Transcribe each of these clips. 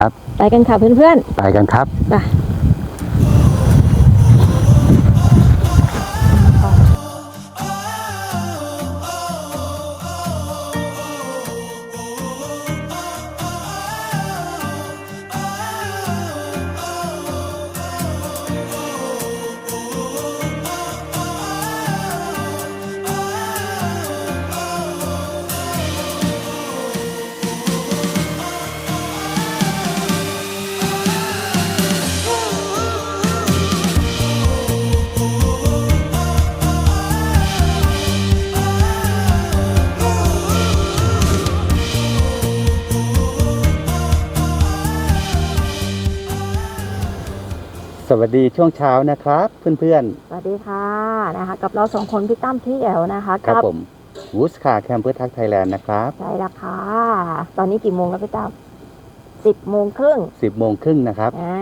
ครับ ไปกันค่ะเพื่อนไปกันครับๆไป ดีช่วงเช้านะครับ เพื่อนสวัสดีค่ะนะคะ กับเราสองคนพี่ตั้มพี่แอลนะคะๆ ครับกัผมวูสคาแคมเปอร์ทักไทยแลนด์นะครับใช่ละค่ะตอนนี้กี่โมงแล้วพี่ตั้มสิบโมงครึ่ง10โมงครึ่งนะครับ อ่า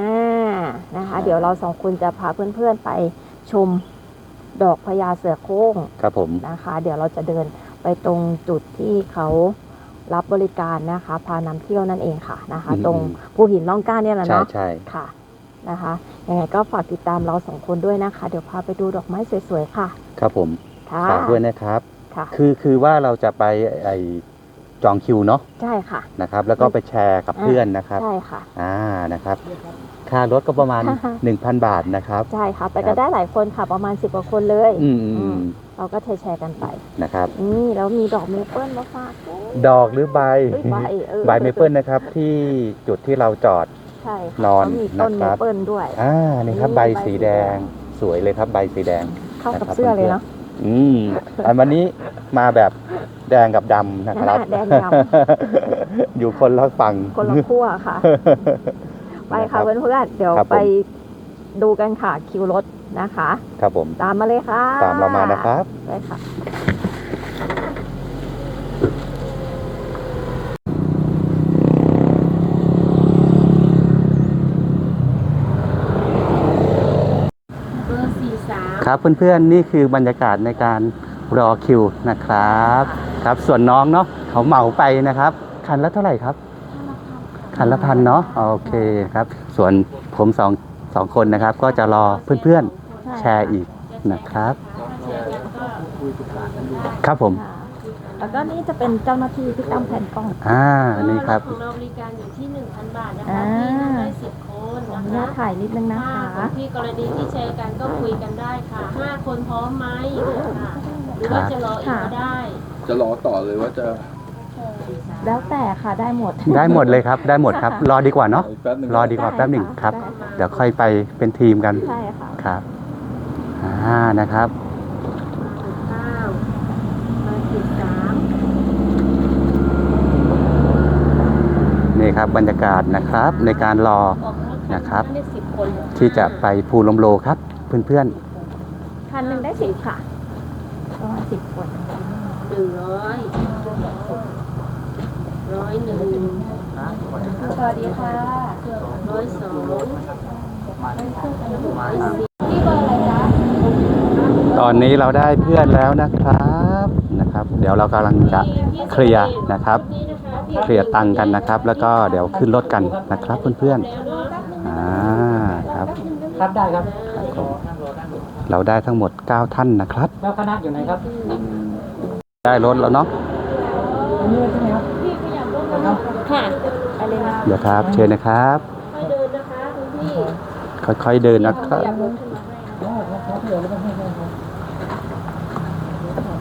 นะคะ เดี๋ยวเราสองคนจะพาเพื่อนๆไปชมดอกพญาเสือโคร่ง ครับผม นะคะ เดี๋ยวเราจะเดินไปตรงจุดที่เขารับบริการนะคะ พานำเที่ยวนั่นเองค่ะนะคะ อืม ตรงภูหินล่องกล้าเนี่ยแหละใช่เนาะใช่ค่ะ นะคะยังไงก็ฝากติดตามเราสองคนด้วยนะคะ เดี๋ยวพาไปดูดอกไม้สวยๆค่ะ ครับผมค่ะฝากด้วยนะครับ ค่ะ คือคือว่าเราจะไปไอจองคิวเนาะใช่ค่ะ นะครับ แล้วก็ไปแชร์กับอ่าเพื่อนนะครับ ใช่ค่ะ อ่า นะครับ ค่ารถก็ประมาณ 1,000 บาทนะครับ ใช่ค่ะ ไปกันได้หลายคนค่ะ ประมาณสิบกว่าคนเลย อืมอืมอือืมมเราก็แชร์ๆกันไป นะครับ นี่แล้วมีดอกเมเปิลมาฝากด้วยดอกหรือใบเอ้ยใบเออใบเมเปิลนะครับที่จุดที่เราจอดใช่ค่ะนอนแล้วมีต้นนะคเมรับเปิลด้วย อ่านี่ครับนี่ใบใบสีสีแดแดงงสวยเลยครับใบสีแดง เข้ากับนะครับ เสื้อเลยเนาะ อืมอันวันนี้มาแบบแดงกับดำนะครับ แดงด อยู่คนละฝั่ง คนละขั้วค่ะ ไปค่ะนรับเพื่อนๆเดี๋ยวครับผม ไปดูกันค่ะคิวรถนะคะ ครับผม ตามมาเลยค่ะตามเรามานะครับ ไปค่ะ เบอร์สี่สาม ครับเพื่อนๆนี่คือบรรยากาศในการรอคิวนะครับครับ ส่วนน้องเนาะเขาเหมาไปนะครับ คันละเท่าไหร่ครับ คันละพันเนาะโอเคครับ ส่วนผมสองสองคนนะครับ ก็จะรอเพื่อนๆแชร์อีกนะครับ ครับผมค่ะแล้วก็นี่จะเป็นเจ้าหน้าที่ที่ตั้งแผ่นกล้องอ่านี่ครับของเราบริการอยู่ที่1,000บาทนะอ่าคะที่นั่งได้10คนข ออนะนุญาคะตถ่ายนิดนึงนะถ้าคะ ของพี่กรณีที่แชร์กันก็คุยกันได้ค่ะ5คนพร้อมไหมค่ะหรือว่าจะรออีกก็ได้จะรอต่อเลยว่าจะแล้วแต่ค่ะได้หมดได้หมดเลยครับ ได้หมดครับ รอดีกว่าเนาะอีกแป๊บหนึงรอดีกว่าได้แป๊บหนึ่งค่ะครับได้ค่ะเดี๋ยวค่อยไปเป็นทีมกัน ใช่ค่ะ ครับอ่านะครับ ข้าวมาสิบสามนี่ครับบรรยากาศนะครับ ในการรอ ออกรถ นะครับ ได้สิบคนที่จะไปภูลมโลครับ เพื่อนคันหนึ่งได้สิบค่ะประมาณสิบคนหนึ่งร้อยร้อยหนึ่งสวัสดีค่ะร้อยสองร้อยสี่พี่เบอร์อะไรจ๊ะๆตอนนี้เราได้เพื่อนแล้วนะครับนะครับ เดี๋ยวเรากำลังจะเคลียร์นะครับ เคลียร์ตังค์กันนะครับ แล้วก็เดี๋ยวขึ้นรถกันนะครับเพื่อนๆ อ่าครับ ครับได้ครับครับผม เราได้ทั้งหมด 9 ท่านนะครับ แล้วคณะอยู่ไหนครับได้รถแล้วเนาะอันนี้ใช่ไหมครับครับค่ะไปเลยนะเดี๋ยวครับ เชิญนะครับ ค่อยเดินนะคะคุณพี่ค่อยๆเดินนะครับ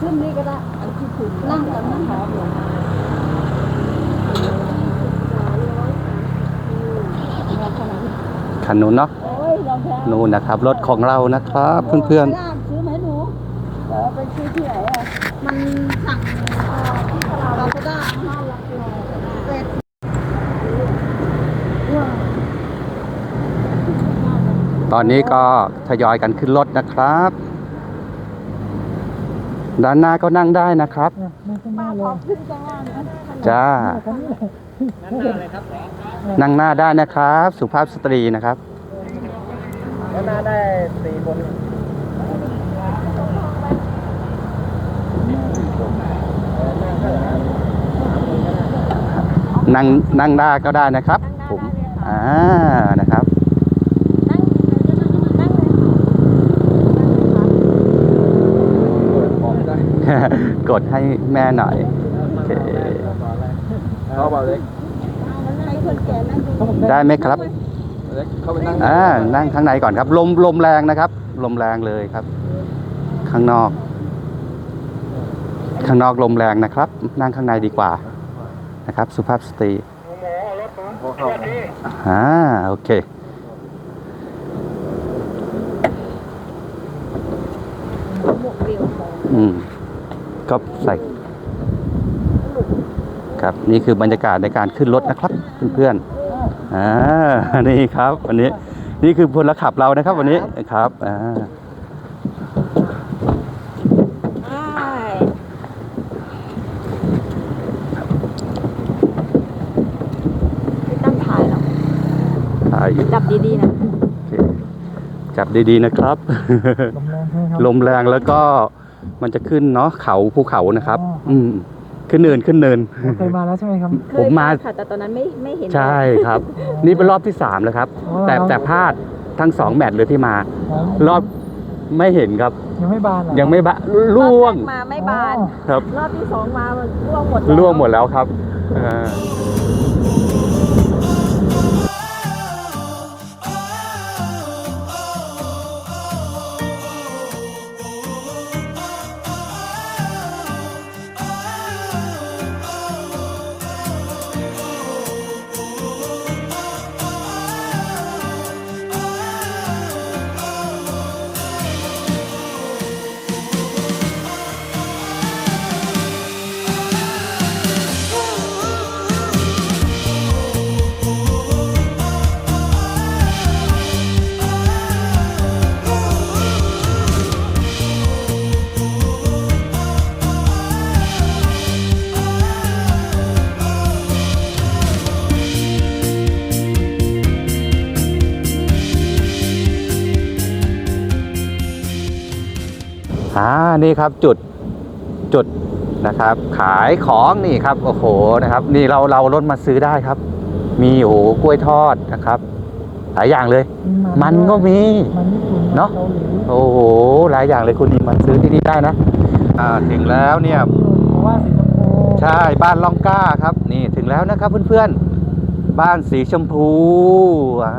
ขึ้นนี่ก็ได้อันที่คุณนั่งกันนะคะคันนู้นเนาะโอ้ ยรองเท้านู่นนะครับ รถของเรานะครับเพื่อนลากซื้อไหมหนูเดี๋ยวไปซื้อที่ไหนอะมันสั่งเอ่อที่ตลาดลาซาด้าห้าร้อยกิโลเป็ดๆตอนนี้ก็ทยอยกันขึ้นรถนะครับ ด้านหน้าก็นั่งได้นะครับมาขอขึ้นจังเลยนะจ้านั่งหน้าได้นะครับ สุภาพสตรีนะครับแล้วน่าได้สี่คนนั่งนั่งได้ก็ได้นะครับ ผมอ่านะครับ นั่งนั่งเลยค่ะ ออ กได้กดให้แม่หน่อยโอเคเข้ามาเล็กให้คนแก่นั่งดูได้ไหมครับเล็กเข้าไปนั่งอ่านั่งข้างในก่อนครับ ลมลมแรงนะครับ ลมแรงเลยครับ ข้างนอก ข้างนอกลมแรงนะครับ นั่งข้างในดีกว่านะครับ สุภาพสตรีพอเข้าอ่าโอเคหมว กเรียวของอืมก็ใส่ครับนี่คือบรรยากาศในการขึ้นรถนะครับเพื่อนๆอ่านี่ครับวันนี้นี่คือพลขับเรานะครับ วันนี้ครับอ่าใช่ไม่ต้องถ่ายหรอกถ่ายอยู่จับดีๆนะโอเคจับดีๆนะครับ ลมแรงใช่ไหมครับลมแรงแล้วก็ มันจะขึ้นเนาะเขาภูเขานะครับ อืมขึ้นเนินขึ้นเนิน เคยมาแล้วใช่ไหมครับผมมาเคยไปค่ะแต่ตอนนั้นไม่ไม่เห็นใช่ครับ นี่เป็นรอบที่สามแล้วครับ อ๋อแต่แต่พลาดทั้งสองแมตช์เลยที่มา รอบไม่เห็นครับ ยังไม่บานเหรอยังไม่บะรอบล่วงแรกมาไม่บาน ครับ รอบที่สองมามันร่วงหมดล่วงหมดแล้วครับอ่าอ่ นี่ครับจุดจุดนะครับ ขายของนี่ครับโอ้โหนะครับ นี่เราเรารถมาซื้อได้ครับ มีโอ้โหกล้วยทอดนะครับ หลายอย่างเลย มันก็มีมันญี่ปุ่นเนอะกาหลีโอ้โหหลายอย่างเลยคุณดีมาซื้อที่นี่ได้นะอ่าถึงแล้วเนี่ยเพราะว่าสีชมพูใช่บ้านล่องกล้าครับ นี่ถึงแล้วนะครับเพื่อนๆบ้านสีชมพูอ่า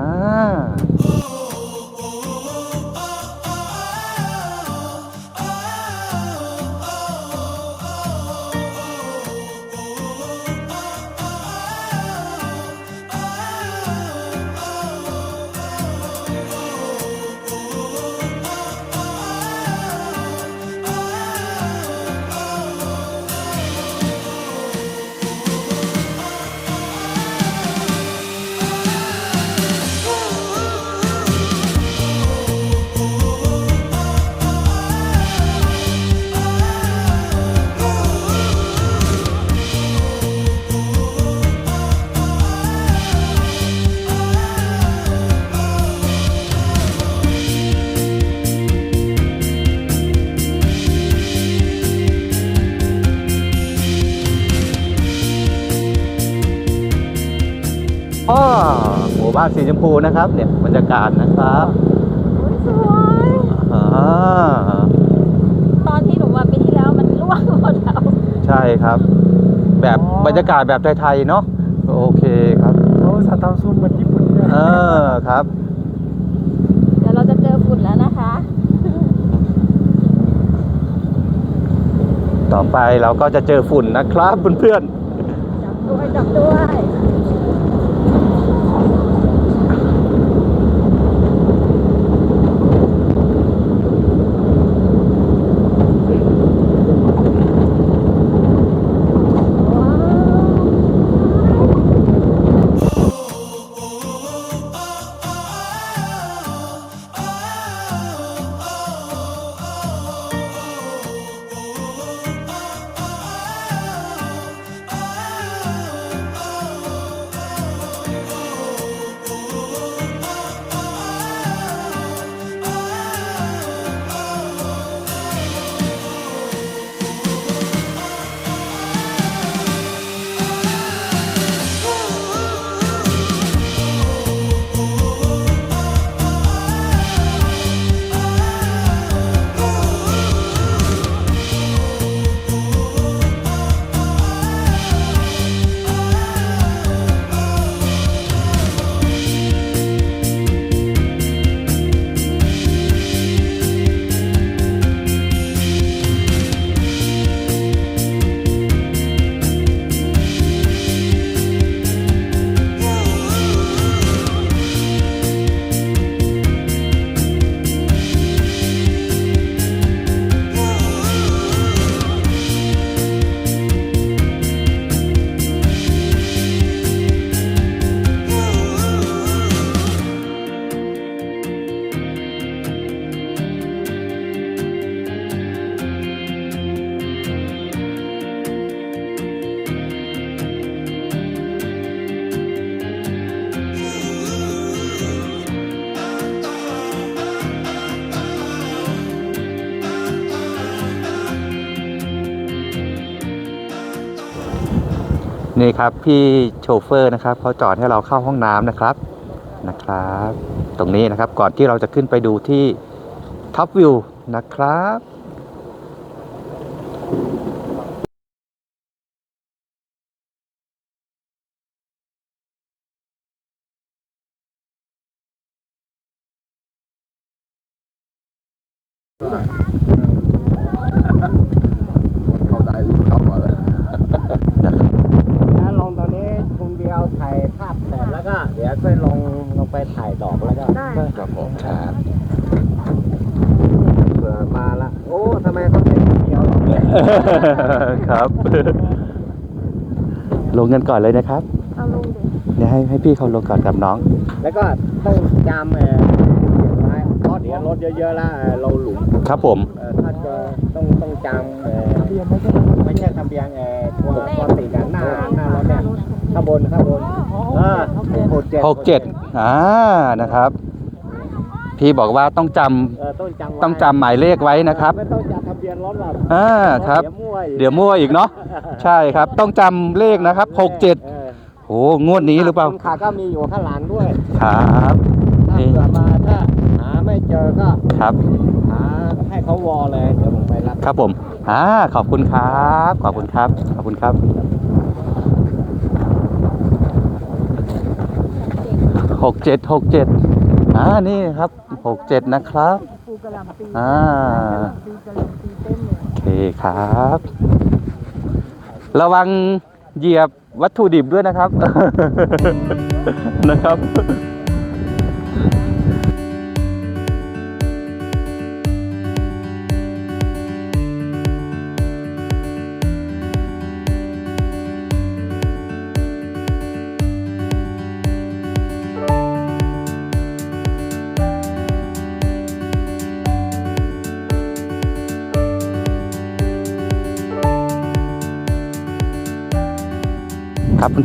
บ้านสีชมพูนะครับ เนี่ยบรรยากาศนะครับสวยอ่าตอนที่หนูมาปีที่แล้วมันร่วงหมดแล้วใช่ครับ แบบบรรยากาศแบบไทยๆเนาะโอเคครับเขาสาทำซูมเหมือนญี่ปุ่นเนี่ยเออครับ เดี๋ยวเราจะเจอฝุ่นแล้วนะคะ ต่อไปเราก็จะเจอฝุ่นนะครับเพื่อนจับด้วยจับด้วย นี่ครับพี่โชเฟอร์นะครับเขาจอดให้เราเข้าห้องน้ำนะครับนะครับ ตรงนี้นะครับก่อนที่เราจะขึ้นไปดูที่ท็อปวิวนะครับ เข้าได้เข้ามาเลย ถ้าลงตอนนี้คุณเดียวถ่ายภาพเสร็จแล้วก็ เดี๋ยวค่อยลงลงไปถ่ายดอกแล้วก็ ได้ ครับผม ครับ เผื่อมาละโอ้ทำไมเขาเป็นคนเดียวหรอ ครับ ลงกันก่อนเลยนะครับเอาลงดิเดี๋ยวให้ให้พี่เขาลงก่อนกับน้อง แล้วก็ต้องจำเออเก็บไว้เพราะเดี๋ยวรถเยอะๆแล้วเออเราหลุมครับผม เออถ้าเจอต้องต้องจำเออทะเบียนไม่ใช่ไหมไม่ใช่ทะเบียนเออตัวตัวติดกันหน้าหน้ารถเนี่ยข้างบนข้างบนเออหกเจ็ดหกเจ็ดอ่านะครับ พี่บอกว่าต้องจำเออต้องจำไว้ต้องจำหมายเลขไว้นะครับ ไม่ต้องจำทะเบียนรถหรอกอ่าครับ เดี๋ยวมั่วอีกเดี๋ยวมั่วอีกเนาะใช่ครับ ต้องจำเลขนะครับหกเจ็ดออโอ้งวดนี้หรือเปล่าคุณขาก็มีอยู่ข้างหลังด้วย ครับถ้านี่เกิดมาถ้าหาไม่เจอก็ครับ หาให้เขาวอลเลยเดี๋ยวผมไปรับครับผมอ่าขอบคุณครับ ขอบคุณครับ ขอบคุณครับ หกเจ็ดหกเจ็ดอ่านี่ครับ หกเจ็ดนะครับ ปูกระหลำปีอ่า ปีกระหลำปีเต็มเลยโอเคครับ ระวังเหยียบวัตถุดิบด้วยนะครับ นะครับ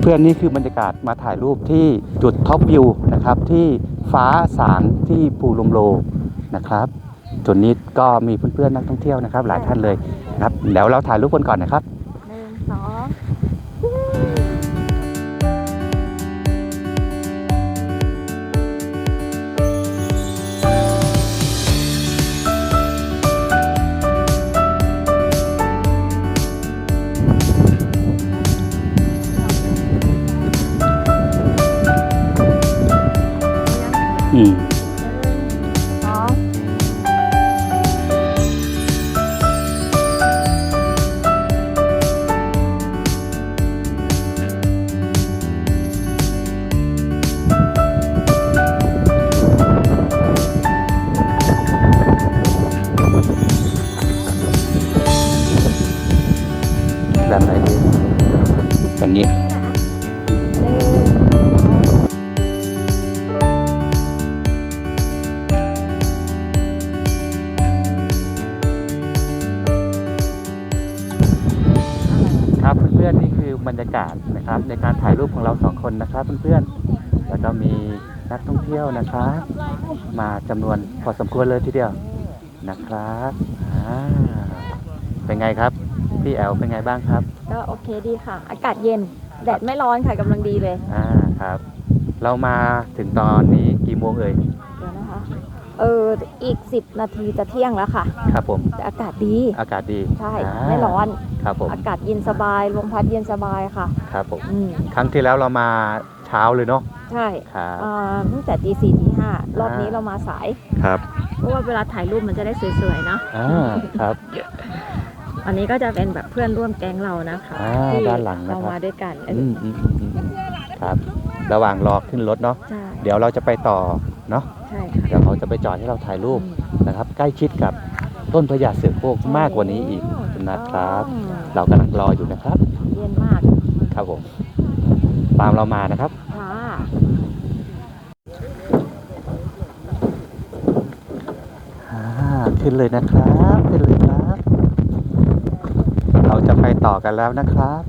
เพื่อนๆนี่คือบรรยากาศมาถ่ายรูปที่จุดท็อปวิวนะครับที่ฟ้าสางที่ภูลมโลนะครับจุดนี้ก็มีเพื่อนๆนักท่องเที่ยวนะครับ หลายท่านเลยนะครับเดี๋ยวเราถ่ายรูปกันก่อนนะครับหนึ่งสอง อื นนะครับเพื่อนๆแล้วก็มีนักท่องเที่ยวนะครับ มาจำนวนพอสมควรเลยทีเดียวนะครับอ่าเป็นไงครับ พี่แอลเป็นไงบ้างครับ ก็โอเคดีค่ะ อากาศเย็น แดดไม่ร้อนค่ะกำลังดีเลย อ่าครับ เรามาถึงตอนนี้กี่โมงเอ่ย อออีก 10 นาทีจะเที่ยงแล้วค่ะครับผมแต่อากาศดีอากาศดีใช่าไม่ร้อนครับผมอากาศเย็นสบายลมพัดเย็นสบายค่ะครับผมอืมครั้งที่แล้วเรามาเช้าเลยเนาะใช่ครับ อ่าตั้งแต่ตีสี่ตีห้ารอบนี้เรามาสายครับเพราะว่าเวลาถ่ายรูปมันจะได้สวยๆเนาะอ่าครับอันนี้ก็จะเป็นแบบเพื่อนร่วมแก๊งเรานะคะอ่าที่ด้านหลังนะครับเรามาด้วยกันเอออืมอืมอืมอืมครับ ระหว่างรอขึ้นรถเนาะใช่เดี๋ยวเราจะไปต่อเนาะใช่ค่ะ เดี๋ยวเขาจะไปจอดให้เราถ่ายรูปนะครับ ใกล้ชิดกับต้นพญาเสือโคร่งมากกว่านี้อีกนะครับ เรากำลังรออยู่นะครับเย็นมากครับผมตามเรามานะครับค่ะอ่าขึ้นเลยนะครับ ขึ้นเลยครับ เราจะไปต่อกันแล้วนะครับ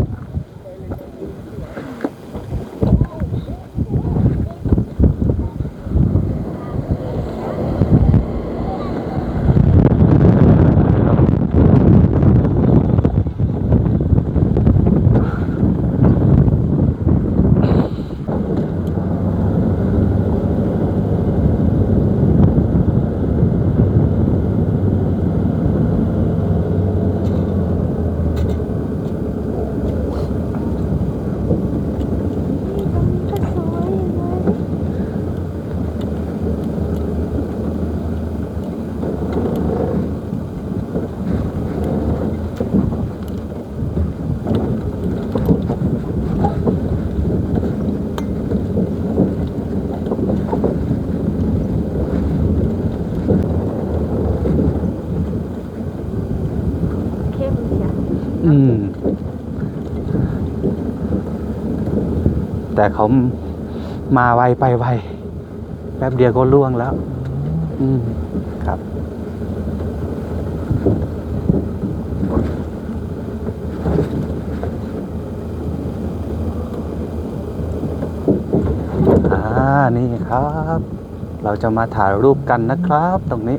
อืม แต่เขามาไวไปไวแป๊บเดียวก็ล่วงแล้ว อืม ครับ อ่า นี่ครับ เราจะมาถ่ายรูปกันนะครับ ตรงนี้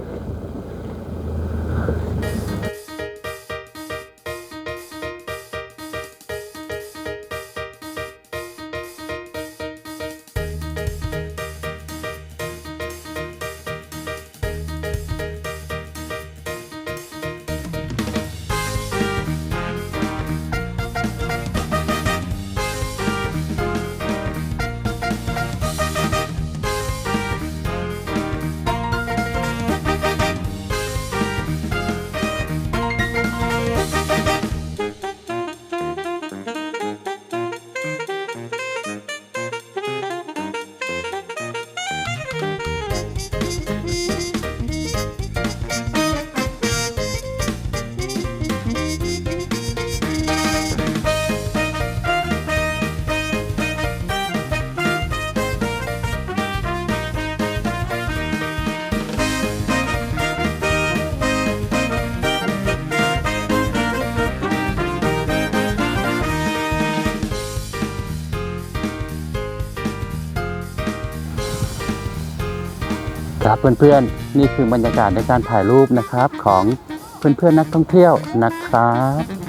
เพื่อนๆ นี่คือบรรยากาศในการถ่ายรูปนะครับของเพื่อนๆนักท่องเที่ยวนะครับ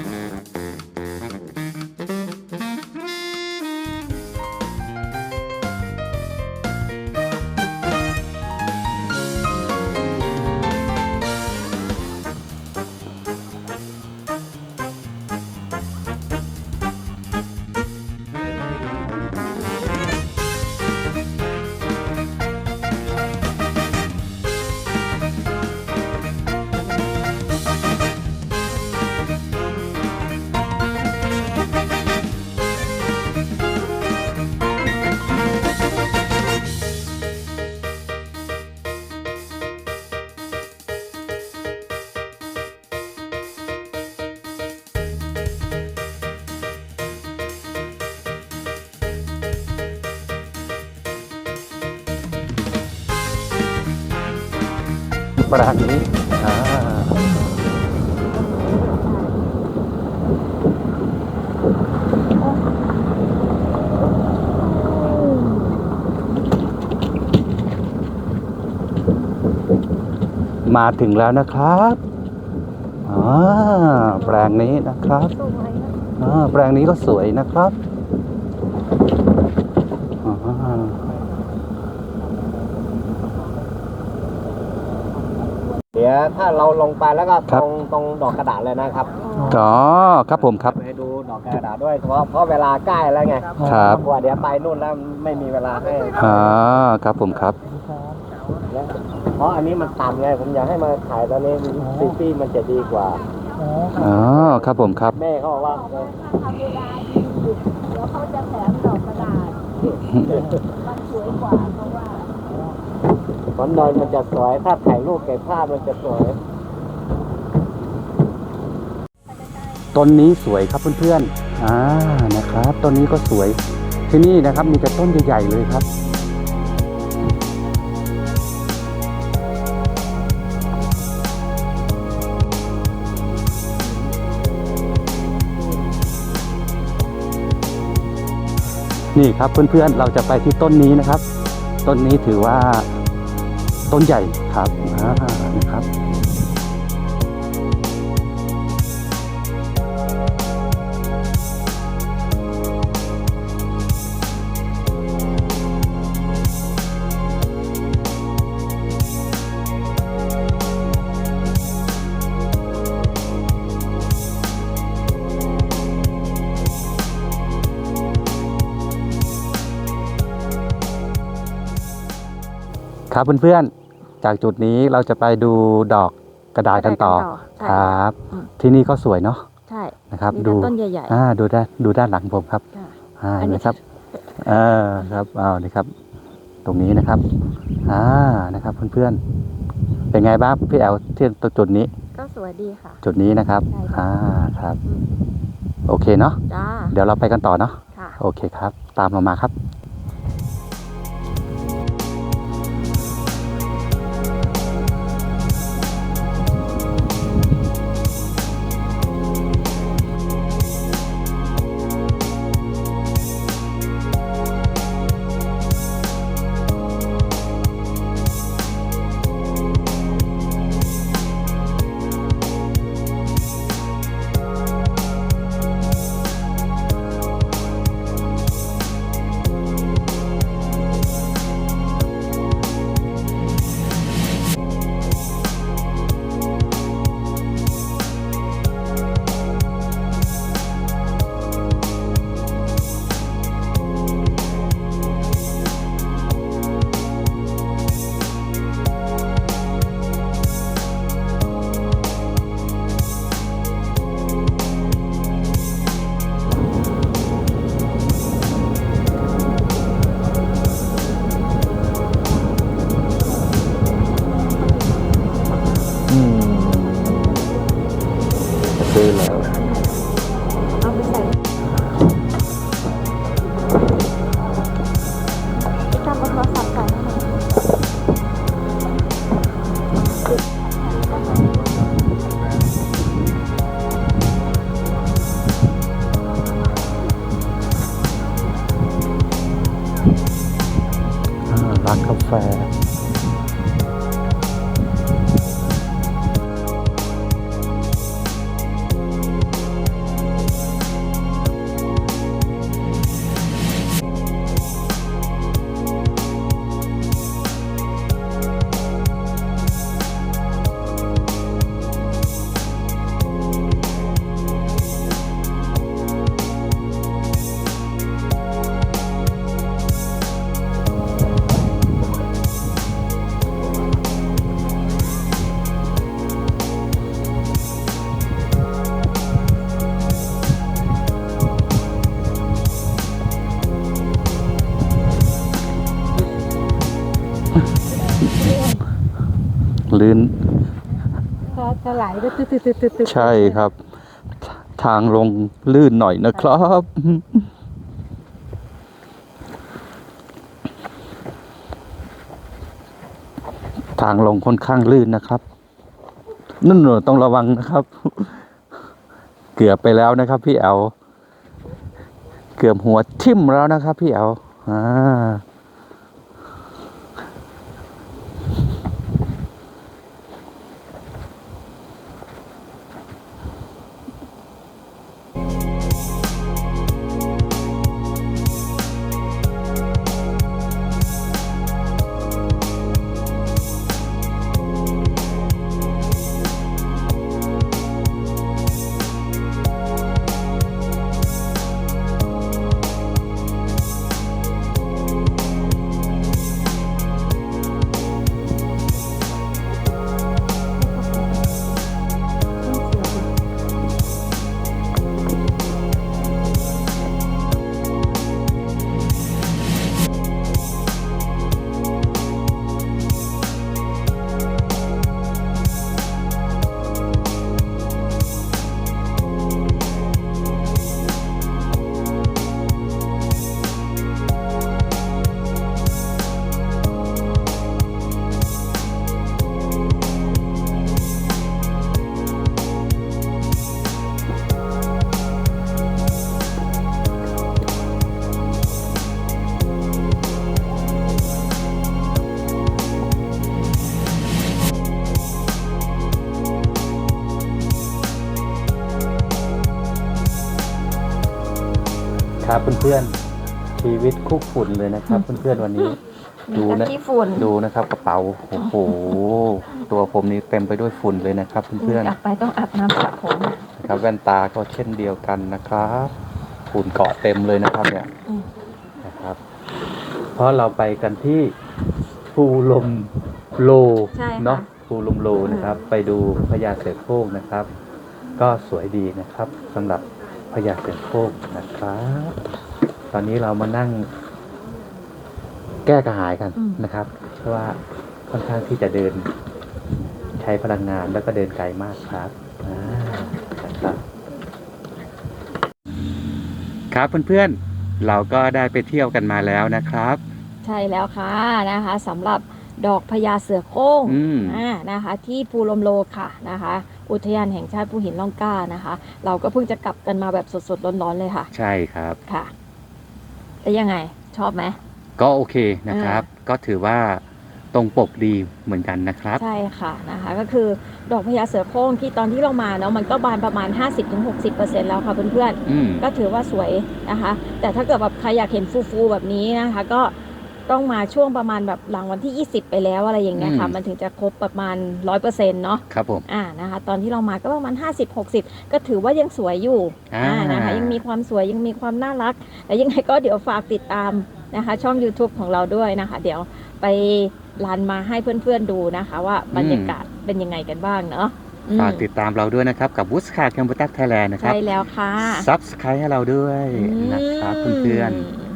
ปรางนี้อ่ามาถึงแล้วนะครับอ่าแปลงนี้นะครับอ่าแปลงนี้ก็สวยนะครับอ่า เดี๋ยวถ้าเราลงไปแล้วก็ตรงตรงดอกกระดาษเลยนะครับอ๋อครับผมครับให้ดูดอกกระดาษด้วยเพราะเพราะเวลาใกล้แล้วไงครับ กลัวเดี๋ยวไปนู่นแล้วไม่มีเวลาให้อ่าครับผมครับ เพราะอันนี้มันต่ำไงผมอยากให้มาถ่ายตอนนี้ซิตี้มันจะดีกว่า อ๋ออ๋อครับผมครับ แม่เขาบอกว่าเออทำเวลาหยุดเดี๋ยวเขาจะแถมดอกกระดาษมันสวยกว่า เพราะว่าผลนอนมันจะสวยถ้าถ่ายรูปเก็บภาพมันจะสวย ต้นนี้สวยครับเพื่อนๆ อ่า นะครับ ต้นนี้ก็สวย ที่นี่นะครับมีแต่ต้นใหญ่ๆเลยครับนี่ครับเพื่อนๆเราจะไปที่ต้นนี้นะครับ ต้นนี้ถือว่า ต้นใหญ่ครับนะครับ ครับเพื่อนๆ จากจุดนี้เราจะไปดูดอกกระดาษกันต่อ ใช่ ครับ อืม ที่นี่ก็สวยเนาะใช่นะครับ มีดูแต่ต้นใหญ่อ่าดูด้านดูด้านหลังผมครับค่ะ อ่าอันนี้ นะครับอ่าครับอ้าวนี่ครับ ตรงนี้นะครับอ่านะครับเพื่อนๆ เป็นไงบ้างพี่แอลที่จุดนี้ๆก็สวยดีค่ะ จุดนี้นะครับใช่ค่ะ อ่าครับอืมโอเคเนาะ จ้า เดี๋ยวเราไปกันต่อเนาะ ค่ะ โอเคครับ ตามเรามาครับ ลื่นก็จะไหลก็ตึ๊ดตึ๊ดตึ๊ดตึ๊ดตึ๊ดใช่ครับ ทางลงลื่นหน่อยนะครับทางลงค่อนข้างลื่นนะครับนั่นหนูต้องระวังนะครับ เกือบไปแล้วนะครับ พี่แอลเกือบหัวทิ่มแล้วนะครับ พี่แอลอ่า ครับเพื่อนๆชีวิตคุกฝุ่นเลยนะครับ เพื่อนๆวันนี้ดูตะนะกี้ฝุ่นดูนะครับกระเป๋าโอ้โหตัวผมนี่เต็มไปด้วยฝุ่นเลยนะครับ เพื่อนกลับไปต้องอาบน้ำสระผมๆนะครับแว่นตาก็เช่นเดียวกันนะครับฝุ่นเกาะเต็มเลยนะครับเนี่ยอืมนะครับ เพราะเราไปกันที่ภูลมโลใช่ค่ะ เนาะภูลมโลนะครับ ไปดูพญาเสือโคร่งนะครับ ก็สวยดีนะครับสำหรับพ ญาเสือโคร่งนะครับ ตอนนี้เรามานั่ง แก้กระหายกันอืมนะครับ เพราะว่าค่อนข้างที่จะเดิน ใช้พลังงานแล้วก็เดินไกลมากครับอ่านะครับครับเพื่อนๆเราก็ได้ไปเที่ยวกันมาแล้วนะครับ ใช่แล้วค่ะนะคะสำหรับ ดอกพญาเสือโคร่งอืมอ่านะคะ ที่ภูลมโลค่ะนะคะ อุทยานแห่งชาติภูหินล่องกล้านะคะ เราก็เพิ่งจะกลับกันมาแบบสดๆร้อนๆเลยค่ะ ใช่ครับค่ะแล้วยังไงชอบไหมก็โอเคนะครับ ก็ถือว่าตรงปกดีเหมือนกันนะครับ ใช่ค่ะนะคะก็คือดอกพญาเสือโคร่งที่ตอนที่เรามาเนาะมันก็บานประมาณ 50-60%แล้วค่ะเพื่อนๆอืมก็ถือว่าสวยนะคะ แต่ถ้าเกิดแบบใครอยากเห็นฟูๆแบบนี้นะคะ ก็ ต้องมาช่วงประมาณแบบหลังวันที่ 20 ไปแล้วอะไรอย่างเงี้ยค่ะ อืม มันถึงจะครบประมาณ 100%เนาะครับผม อ่านะคะ ตอนที่เรามาก็ประมาณ 50-60 ก็ถือว่ายังสวยอยู่อ่า นะคะยังมีความสวยยังมีความน่ารักและยังไงก็เดี๋ยวฝากติดตามนะคะ ช่อง YouTube ของเราด้วยนะคะ เดี๋ยวไปรันมาให้เพื่อนๆดูนะคะ ว่าบรรยากาศเป็นยังไงกันบ้างเนาะอืมฝากติดตามเราด้วยนะครับ กับวุสคาแคมปตัสไทยแลนด์นะครับ ใช่แล้วค่ะ ซับสไครต์ให้เราด้วยนะครับเพื่อนม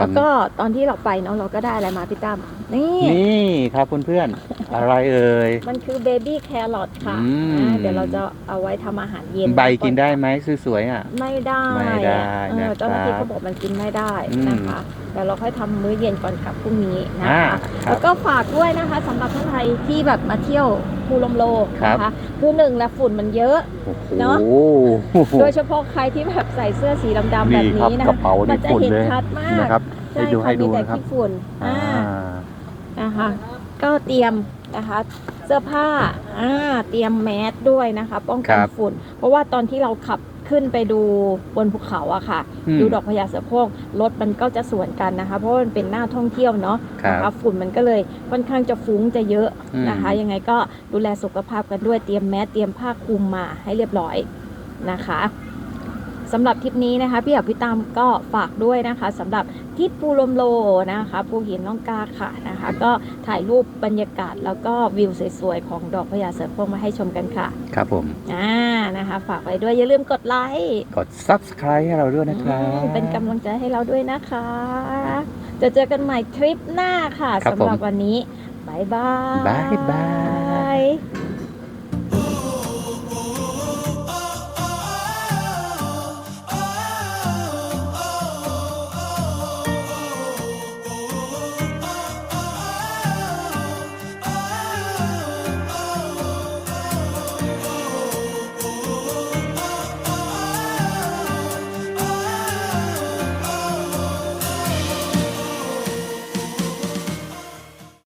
แล้วก็ตอนที่เราไปเนาะเราก็ได้อะไรมาพี่ตั้มนี่ๆนี่ครับเพื่อนๆอะไรเอ่ยมันคือเบบี้แครอทค่ะอืมอ่าเดี๋ยวเราจะเอาไว้ทำอาหารเย็นใบกินได้ไหมสวยๆอะ ไม่ได้ไม่ได้เออนะครับเจ้าหน้าที่เขาบอกมันกินไม่ได้อืมนะคะเดี๋ยวเราค่อยทำมื้อเย็นก่อนกลับพรุ่งนี้นะอ่าคะครัแล้บวก็ฝากด้วยนะคะสำหรับท่านไทยที่แบบมาเที่ยว ภูลมโลครับนะคะคือหนึ่งและฝุ่นมันเยอะโอ้โหเนอะโดยเฉพาะใครที่แบบใส่เสื้อสีดำๆแบบนี่ครับนี้นะกระเป๋ามันี่จะฝุ่นเห็นเลยชัดมากนะครับให้ใช่ดูค่ะให้ดูมีแต่นะครับขี้ฝุ่นอ่าอ่านะคะก็เตรียมนะคะเสื้อผ้าอ่าเตรียมแมสด้วยนะคะ ป้องกันครับฝุ่น เพราะว่าตอนที่เราขับ ขึ้นไปดูบนภูเขาอะค่ะ อืมดูดอกพญาเสือโคร่งรถมันก็จะสวนกันนะคะ เพราะว่ามันเป็นหน้าท่องเที่ยวเนาะครับนะคะฝุ่นมันก็เลยค่อนข้างจะฟุ้งจะเยอะอืมนะคะยังไงก็ดูแลสุขภาพกันด้วยเตรียมแมสเตรียมผ้าคลุมมาให้เรียบร้อยนะคะ สำหรับทริปนี้นะคะพี่อับพี่ตามก็ฝากด้วยนะคะสำหรับทริปปูลมโลนะคะภูหินล่องกาค่ะนะคะ ก็ถ่ายรูปบรรยากาศแล้วก็วิวสวยๆของดอกพญาเสือโคร่งมาให้ชมกันค่ะ ครับผมอ่านะคะ ฝากไว้ด้วยอย่าลืมกดไลค์กด subscribe ให้เราด้วยนะครับอืมเป็นกำลังใจให้เราด้วยนะคะ จะเจอกันใหม่ทริปหน้าค่ะครับสำหรับผมวันนี้บายบาย บายบาย